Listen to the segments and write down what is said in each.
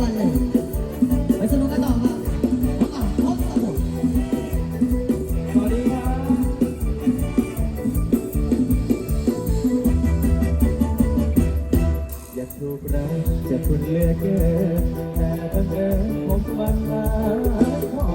วันเลยไปสนุกกันต่อค่ะก่อบคุณครับอยากถูรักจเลือเกินแต่บังเอิญผมวันา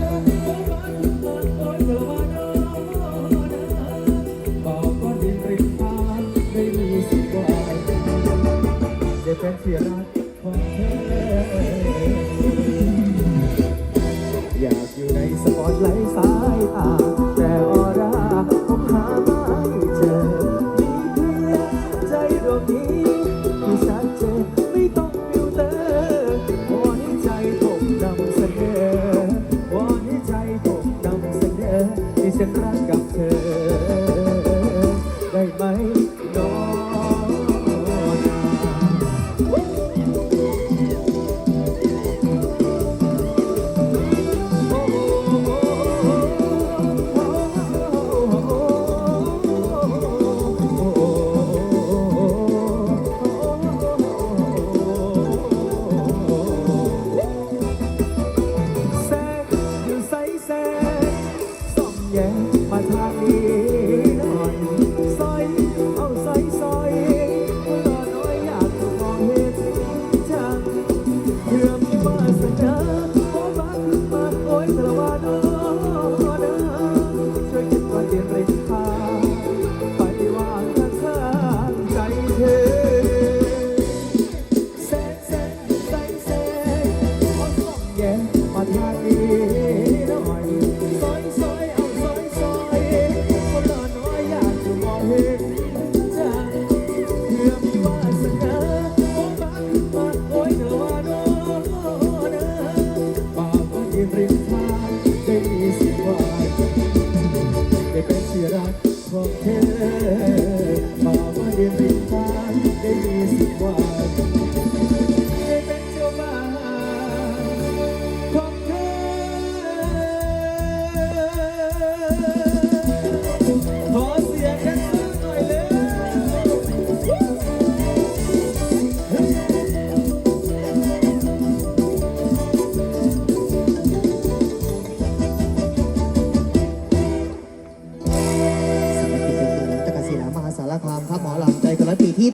love. ที่ฉันรักกับเธอ้เป็นเสียอราของเธอมาว่าเดียนเป็นฟ้าได้มีสิบวัน